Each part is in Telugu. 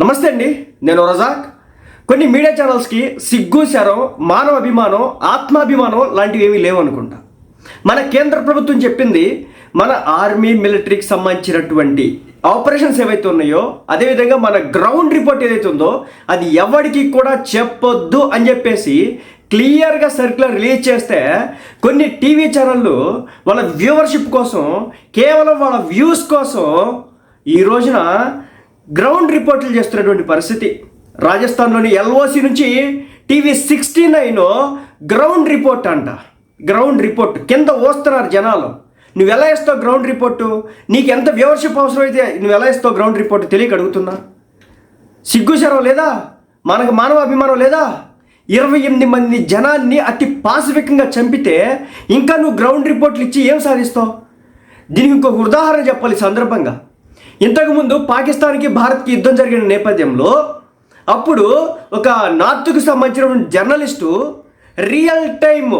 నమస్తే అండి నేను రజాక్. కొన్ని మీడియా ఛానల్స్కి సిగ్గు శరం మానవ అభిమానం ఆత్మాభిమానం లాంటివి ఏమీ లేవనుకుంటా మన కేంద్ర ప్రభుత్వం చెప్పింది మన ఆర్మీ మిలిటరీకి సంబంధించినటువంటి ఆపరేషన్స్ ఏవైతే ఉన్నాయో అదేవిధంగా మన గ్రౌండ్ రిపోర్ట్ ఏదైతే ఉందో అది ఎవరికి కూడా చెప్పొద్దు అని చెప్పేసి క్లియర్గా సర్క్యులర్ రిలీజ్ చేస్తే కొన్ని టీవీ ఛానళ్ళు వాళ్ళ వ్యూవర్షిప్ కోసం కేవలం వాళ్ళ వ్యూస్ కోసం ఈ రోజున గ్రౌండ్ రిపోర్ట్లు చేస్తున్నటువంటి పరిస్థితి. రాజస్థాన్లోని ఎల్ఓసి నుంచి TV sixty nine ground report అంట. గ్రౌండ్ రిపోర్ట్ కింద వస్తున్నారు జనాలు. నువ్వు ఎలా ఇస్తావు గ్రౌండ్ రిపోర్టు? నీకు ఎంత వ్యూవర్షిప్ అయితే నువ్వు ఎలా ఇస్తావు గ్రౌండ్ రిపోర్ట్ తెలియక అడుగుతున్నా. సిగ్గుశరం లేదా? మనకు మానవ అభిమానం లేదా? ఇరవై ఎనిమిది మంది జనాన్ని అతి పాసిఫికంగా చంపితే ఇంకా నువ్వు గ్రౌండ్ రిపోర్ట్లు ఇచ్చి ఏం సాధిస్తావు? దీనికి ఇంకొక ఉదాహరణ చెప్పాలి సందర్భంగా. ఇంతకుముందు పాకిస్తాన్కి భారత్కి యుద్ధం జరిగిన నేపథ్యంలో అప్పుడు ఒక నార్త్కు సంబంధించిన జర్నలిస్టు రియల్ టైమ్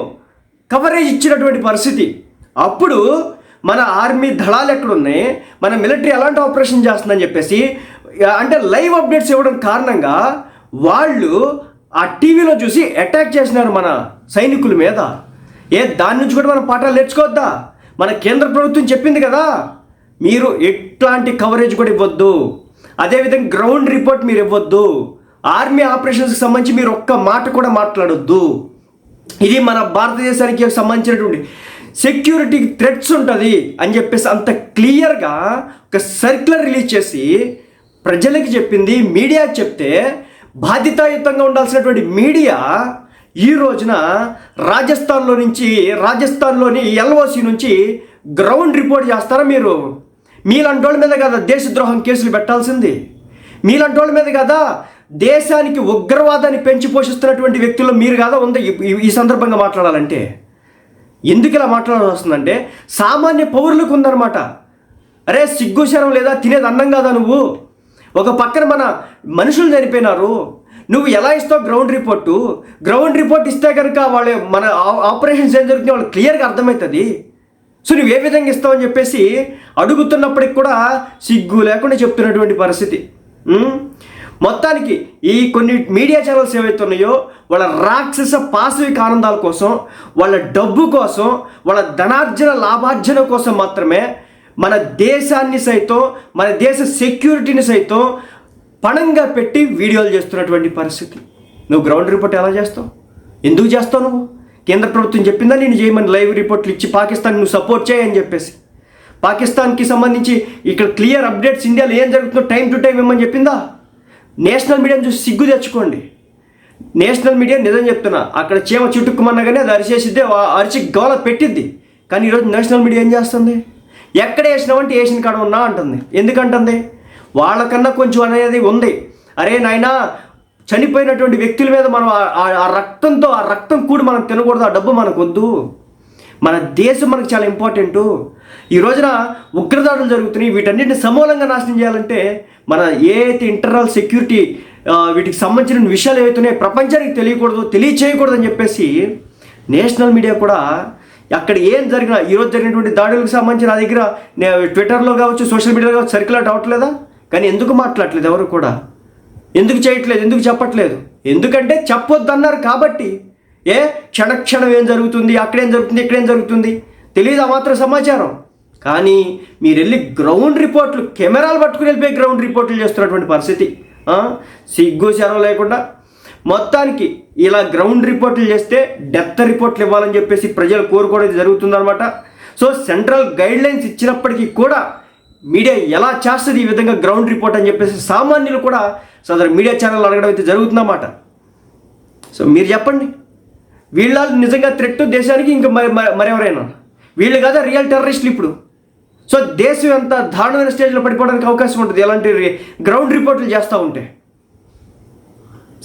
కవరేజ్ ఇచ్చినటువంటి పరిస్థితి. అప్పుడు మన ఆర్మీ దళాలు ఎక్కడున్నాయి? మన మిలిటరీ ఎలాంటి ఆపరేషన్ చేస్తుందని చెప్పేసి అంటే లైవ్ అప్డేట్స్ ఇవ్వడం కారణంగా వాళ్ళు ఆ టీవీలో చూసి అటాక్ చేసినారు మన సైనికుల మీద. ఏ దాని నుంచి కూడా మనం పాఠాలు నేర్చుకోవద్దా? మన కేంద్ర ప్రభుత్వం చెప్పింది కదా. మీరు ఎట్లాంటి కవరేజ్ కూడా ఇవ్వద్దు. అదేవిధంగా గ్రౌండ్ రిపోర్ట్ మీరు ఇవ్వద్దు. ఆర్మీ ఆపరేషన్స్కి సంబంధించి మీరు ఒక్క మాట కూడా మాట్లాడొద్దు. ఇది మన భారతదేశానికి సంబంధించినటువంటి సెక్యూరిటీ థ్రెట్స్ ఉంటుంది అని చెప్పేసి అంత క్లియర్గా ఒక సర్క్యులర్ రిలీజ్ చేసి ప్రజలకి చెప్పింది మీడియాకి చెప్తే బాధ్యతాయుతంగా ఉండాల్సినటువంటి మీడియా ఈ రోజున రాజస్థాన్లో నుంచి రాజస్థాన్లోని ఎల్ఓసి నుంచి గ్రౌండ్ రిపోర్ట్ చేస్తారా మీరు? మీలాంటి వాళ్ళ మీద కదా దేశద్రోహం కేసులు పెట్టాల్సింది. మీలాంటి వాళ్ళ మీద కదా దేశానికి ఉగ్రవాదాన్ని పెంచి పోషిస్తున్నటువంటి వ్యక్తుల్లో మీరు కదా ఉంది? ఈ- ఈ సందర్భంగా మాట్లాడాలంటే. ఎందుకు ఇలా మాట్లాడాల్సి వస్తుందంటే సామాన్య పౌరులకు ఉందన్నమాట. అరే సిగ్గు శరం లేదా తినేది అన్నం కాదా నువ్వు? ఒక పక్కన మన మనుషులు చనిపోయినారు. నువ్వు ఎలా ఇస్తావు గ్రౌండ్ రిపోర్టు గ్రౌండ్ రిపోర్ట్ ఇస్తే కనుక వాళ్ళ మన ఆ- ఆపరేషన్స్ ఏం జరుగుతున్నాయి వాళ్ళకి క్లియర్గా అర్థమవుతుంది. సో నువ్వు ఏ విధంగా ఇస్తావని చెప్పేసి అడుగుతున్నప్పటికి కూడా సిగ్గు లేకుండా చెప్తున్నటువంటి పరిస్థితి. మొత్తానికి ఈ కొన్ని మీడియా ఛానల్స్ ఏవైతే ఉన్నాయో వాళ్ళ రాక్షస పాశవిక ఆనందాల కోసం వాళ్ళ డబ్బు కోసం వాళ్ళ ధనార్జన లాభార్జన కోసం మాత్రమే మన దేశాన్ని సైతం మన దేశ సెక్యూరిటీని సైతం పణంగా పెట్టి వీడియోలు చేస్తున్నటువంటి పరిస్థితి. నువ్వు గ్రౌండ్ రిపోర్ట్ ఎలా చేస్తావు? ఎందుకు చేస్తావు నువ్వు? కేంద్ర ప్రభుత్వం చెప్పిందా నేను చేయమని లైవ్ రిపోర్ట్లు ఇచ్చి పాకిస్తాన్ నువ్వు సపోర్ట్ చేయని చెప్పేసి. పాకిస్తాన్కి సంబంధించి ఇక్కడ క్లియర్ అప్డేట్స్ ఇండియాలో ఏం జరుగుతుందో టైం టు టైం ఇవ్వమని చెప్పిందా? నేషనల్ మీడియాని చూసి సిగ్గు తెచ్చుకోండి. నేషనల్ మీడియా నిజం చెప్తున్నా అక్కడ చీమ చుట్టుకుమన్నా కానీ అది అరిచేసిద్దే అరిచి గోల పెట్టిద్ది. కానీ ఈరోజు నేషనల్ మీడియా ఏం చేస్తుంది? ఎక్కడ వేసినామంటే వేసిన కాడ ఉన్నా అంటుంది. ఎందుకంటుంది? వాళ్ళకన్నా కొంచెం అనేది ఉంది. అరే నాయనా చనిపోయినటువంటి వ్యక్తుల మీద మనం ఆ- ఆ- రక్తంతో ఆ రక్తం కూడి మనం తినకూడదు ఆ డబ్బు మనకు వద్దు. మన దేశం మనకు చాలా ఇంపార్టెంటు. ఈ రోజున ఉగ్రదాడులు జరుగుతున్నాయి వీటన్నిటిని సమూలంగా నాశనం చేయాలంటే మన ఏ అయితే ఇంటర్నల్ సెక్యూరిటీ వీటికి సంబంధించిన విషయాలు ఏవైతున్నాయో ప్రపంచానికి తెలియకూడదు తెలియచేయకూడదు అని చెప్పేసి నేషనల్ మీడియా కూడా అక్కడ ఏం జరిగినా ఈరోజు జరిగినటువంటి దాడులకు సంబంధించి నా దగ్గర ట్విట్టర్లో కావచ్చు సోషల్ మీడియాలో కావచ్చు సర్క్యులేట్ అవ్వట్లేదా? కానీ ఎందుకు మాట్లాడలేదు ఎవరు కూడా? ఎందుకు చేయట్లేదు ఎందుకు చెప్పట్లేదు? ఎందుకంటే చెప్పొద్దన్నారు కాబట్టి. ఏ? క్షణక్షణం ఏం జరుగుతుంది? అక్కడేం జరుగుతుంది? ఇక్కడేం జరుగుతుంది? తెలియదు ఆ మాత్రం సమాచారం. కానీ మీరు వెళ్ళి గ్రౌండ్ రిపోర్ట్లు కెమెరాలు పట్టుకుని వెళ్ళిపోయి గ్రౌండ్ రిపోర్ట్లు చేస్తున్నటువంటి పరిస్థితి. సిగ్గు శరం లేకుండా. మొత్తానికి ఇలా గ్రౌండ్ రిపోర్ట్లు చేస్తే డెత్ రిపోర్ట్లు ఇవ్వాలని చెప్పేసి ప్రజలు కోరుకోవడం జరుగుతుందన్నమాట. సో సెంట్రల్ గైడ్ లైన్స్ ఇచ్చినప్పటికీ కూడా మీడియా ఎలా చేస్తుంది ఈ విధంగా గ్రౌండ్ రిపోర్ట్ అని చెప్పేసి సామాన్యులు కూడా సదరు మీడియా ఛానల్ అడగడం అయితే జరుగుతుందన్నమాట. సో మీరు చెప్పండి. వీళ్ళ నిజంగా థ్రెట్ దేశానికి ఇంకా మరి మరెవరైనా? వీళ్ళు కదా రియల్ టెర్రరిస్టులు ఇప్పుడు? సో దేశం ఎంత దారుణమైన స్టేజ్లో పడిపోవడానికి అవకాశం ఉంటుంది ఎలాంటి గ్రౌండ్ రిపోర్ట్లు చేస్తూ ఉంటే.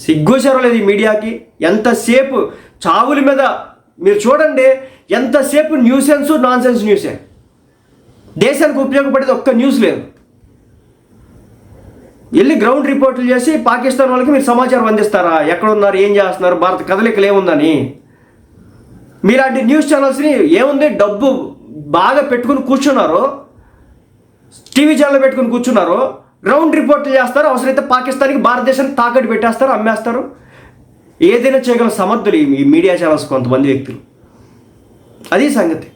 సిగ్గుచారం లేదు ఈ మీడియాకి. ఎంతసేపు చావుల మీద మీరు చూడండి. ఎంతసేపు న్యూసెన్స్ నాన్ సెన్స్ న్యూసే దేశానికి ఉపయోగపడేది ఒక్క న్యూస్ లేదు. వెళ్ళి గ్రౌండ్ రిపోర్ట్లు చేసి పాకిస్తాన్ వాళ్ళకి మీరు సమాచారం అందిస్తారా? ఎక్కడున్నారు? ఏం చేస్తున్నారు? భారత కదలికలు ఏముందని. మీలాంటి న్యూస్ ఛానల్స్ని ఏముంది? డబ్బు బాగా పెట్టుకుని కూర్చున్నారు. టీవీ ఛానల్ పెట్టుకుని కూర్చున్నారు. గ్రౌండ్ రిపోర్ట్లు చేస్తారు. అవసరమైతే పాకిస్తాన్కి భారతదేశానికి తాకట్టు పెట్టేస్తారు అమ్మేస్తారు. ఏదైనా చేయగల సమర్థులు ఈ మీడియా ఛానల్స్ కొంతమంది వ్యక్తులు. అది సంగతి.